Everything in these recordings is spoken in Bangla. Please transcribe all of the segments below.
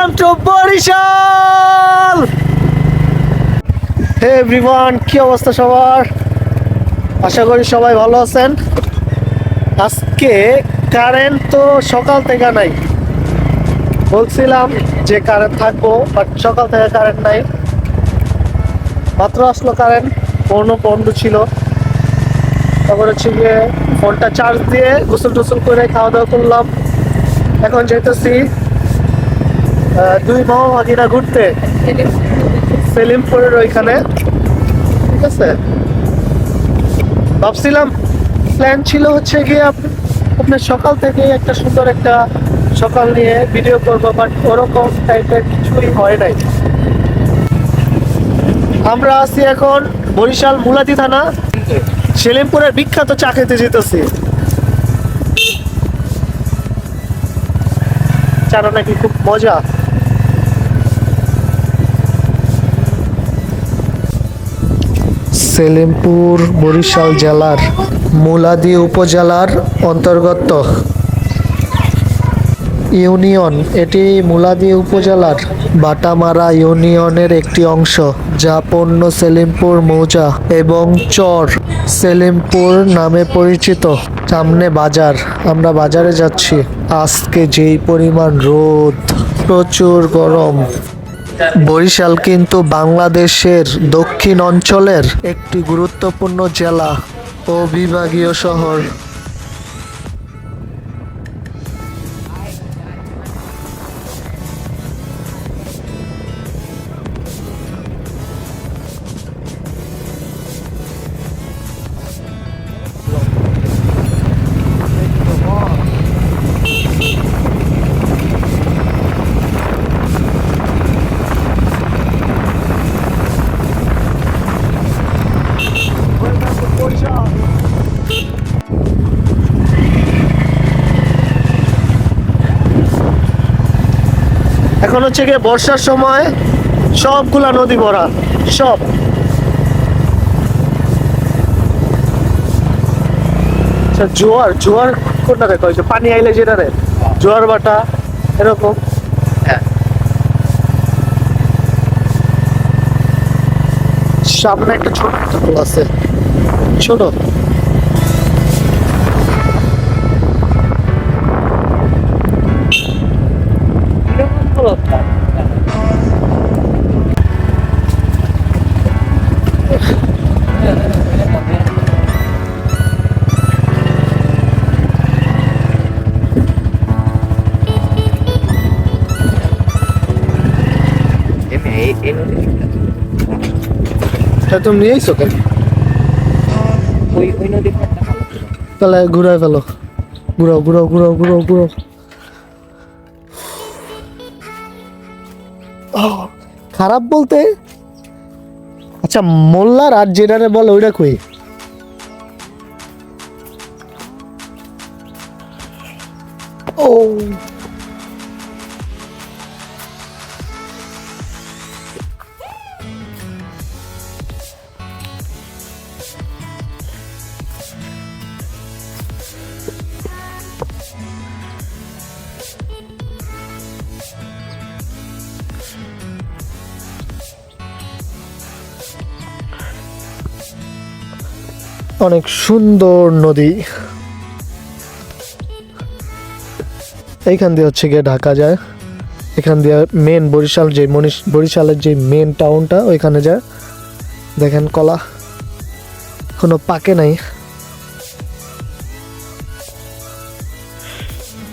Welcome to Barishal. Hey everyone কি অবস্থা সবার? আশা করি সবাই ভালো আছেন। আজকে কারেন্ট তো সকাল থেকে নাই। বলছিলাম যে কারেন্ট থাকব বাট সকাল থেকে কারেন্ট নাই। মাত্র আসলো কারেন্ট ফোনও বন্ধ ছিল। তারপর হচ্ছে গিয়ে ফোনটা চার্জ দিয়ে গোসল টোসল করে খাওয়া দাওয়া করলাম। এখন যেতেছি আহ, দুই মামা ভাগিনা ঘুরতে। সেলিমপুরের ওইখানে। ঠিক আছে? ভাবছিলাম প্ল্যান ছিল হচ্ছে গিয়ে আপনার সকাল থেকে একটা সুন্দর একটা সকাল নিয়ে ভিডিও করব বাট ওরকম টাইপের কিছুই হয় নাই। আমরা আছি এখন বরিশাল মুলাদি থানা। সেলিমপুরের বিখ্যাত চা খেতে যেতেছি। চাটা নাকি খুব মজা? সেলিমপুর, বরিশাল জেলার মুলাদি উপজেলার অন্তর্গত ইউনিয়ন। এটি মুলাদি উপজেলার বাটামারা ইউনিয়নের একটি অংশ, যা পণ্য সেলিমপুর, মৌজা এবং চর সেলিমপুর নামে পরিচিত। সামনে বাজার, আমরা বাজারে যাচ্ছি। আজকে যেই পরিমাণ রোদ, প্রচুর গরম। বরিশাল কিন্তু বাংলাদেশের দক্ষিণ অঞ্চলের একটি গুরুত্বপূর্ণ জেলা ও বিভাগীয় শহর। এখন হচ্ছে গিয়ে বর্ষার সময় সবগুলা নদী ভরা সব। আচ্ছা জোয়ার জোয়ার কোনটা কয়েছে পানি আইলে যেটা রে জোয়ার বাটা এরকম। সামনে একটা ছোট আছে। ছোট? তা তুমি নিয়ে আইসো কেন ওই ওই নদীর পাড়টা ভালো ছিল। তাহলে ঘুরাই ফেলো ঘুরাও ঘুরাও ঘুরাও ঘুরাও ঘুরাও খারাপ বলতে? আচ্ছা মোল্লার আর যেটারে বলে ওইটা কই? ও। অনেক সুন্দর নদী। এইখান দিয়ে হচ্ছে গিয়ে ঢাকা যায়। এখান দিয়ে মেন বরিশাল যে মনীষ- বরিশালের যে মেন টাউনটা ওইখানে যায়। দেখেন কলা। কোনো পাকে নাই।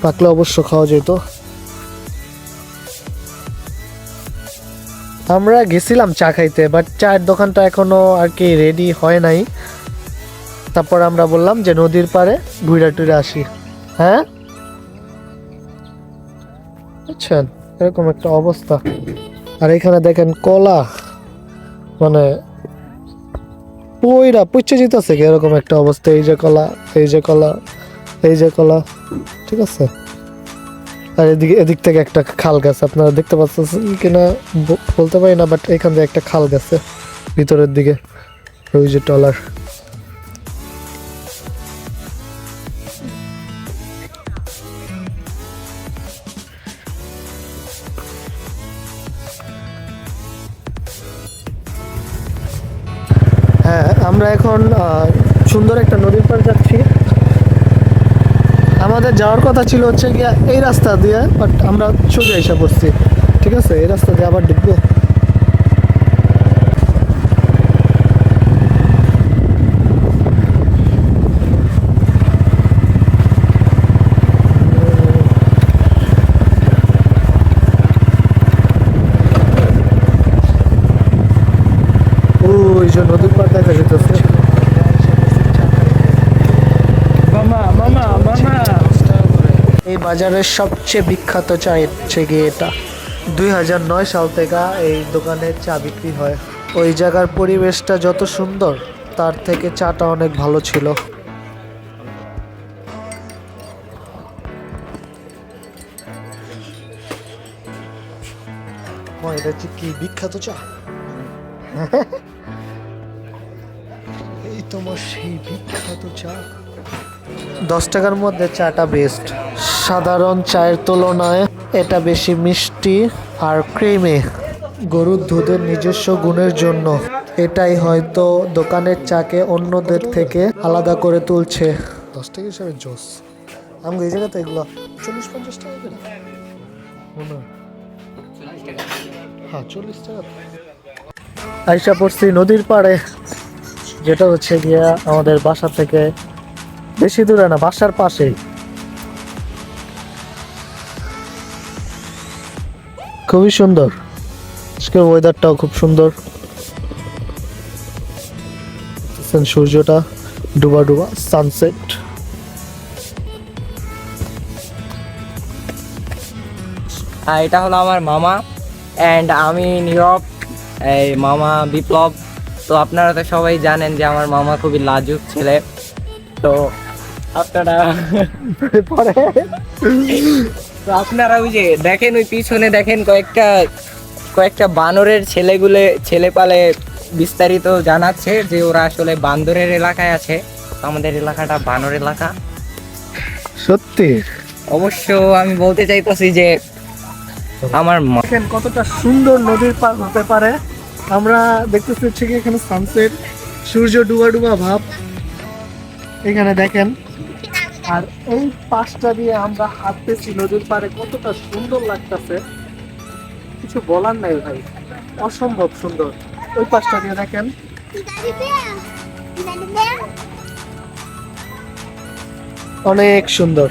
পাকলে অবশ্য খাওয়া যেত। আমরা গেছিলাম চা খাইতে বাট চায়ের দোকানটা এখনও আর কি রেডি হয় নাই। তারপর আমরা বললাম যে নদীর পাড়ে ঘুরে টুরে আসি। হ্যাঁ? বুঝছেন? এরকম একটা অবস্থা। আর এখানে দেখেন কলা মানে পইরা পুচ্ছে কি এরকম একটা অবস্থা। এই যে কলা, এই যে কলা, এই যে কলা, ঠিক আছে? আর এদিকে, এদিক থেকে একটা খাল গেছে। আপনারা দেখতে পাচ্ছেন কিনা? বলতে পারি না বাট এখান থেকে একটা খাল গেছে, ভিতরের দিকে। ওই যে টলার হ্যাঁ আমরা এখন সুন্দর একটা নদীর পাড়ে যাচ্ছি। আমাদের যাওয়ার কথা ছিল হচ্ছে গিয়া এই রাস্তা দিয়ে বাট আমরা সোজা এসে পড়ছি। ঠিক আছে? এই রাস্তা দিয়ে আবার ঢুকবো ওই যে নদীর পার দেখা যেতেছে মামা মামা মামা এই বাজারের সবচেয়ে বিখ্যাত চা হচ্ছে গিয়ে এটা। দুই হাজার নয় সাল থেকে এই দোকানে চা বিক্রি হয়। ওই জায়গার পরিবেশটা যত সুন্দর, তার থেকে চাটা অনেক ভালো ছিল। এটা হচ্ছে কি বিখ্যাত চা? এই তোমার সেই বিখ্যাত চা। দশ টাকার মধ্যে চাটা বেস্ট সাধারণ চায়ের তুলনায় এটা বেশি মিষ্টি আর ক্রিমি। গরুর দুধের নিজস্ব গুণের জন্য। এটাই হয়তো দোকানের চাকে অন্যদের থেকে আলাদা করে তুলছে। দশ টাকা হিসাবে জোস। আমি এই জায়গাতে এগুলো চল্লিশ পঞ্চাশ টাকা হ্যাঁ চল্লিশ টাকা। আইসা পড়ছি নদীর পাড়ে। যেটা হচ্ছে গিয়া আমাদের বাসা থেকে বেশি দূরে না, বাসার পাশেই। খুবই সুন্দর। আজকের ওয়েদারটাও খুব সুন্দর। সূর্যটা ডুবা ডুবা সানসেট আর এটা হলো আমার মামা অ্যান্ড আমি নীরব এই মামা বিপ্লব। তো আপনারা তো সবাই জানেন যে আমার মামা খুবই লাজুক ছেলে। তো আপনারা পরে। তো আপনারা ওই যে দেখেন ওই পিছনে দেখেন কয়েকটা কয়েকটা বানরের ছেলেগুলো ছেলে পালে বিস্তারিত জানাচ্ছে যে ওরা আসলে বান্দরের এলাকায় আছে। আমাদের এলাকাটা বানর এলাকা। সত্যি? অবশ্য আমি বলতে চাইতেছি যে আমার মা- দেখেন কতটা সুন্দর নদীর পার হতে পারে। আমরা দেখতেছি হচ্ছে কি এখানে সানসেট সূর্য ডুবা ডুবা ভাব। এখানে দেখেন আর এই পাশটা দিয়ে আমরা হাঁটতেছি, নদীর পাড়ে কতটা সুন্দর লাগতেছে। কিছু বলার নাই ভাই, অসম্ভব সুন্দর। ওই পাশটা দিয়ে দেখেন। অনেক সুন্দর।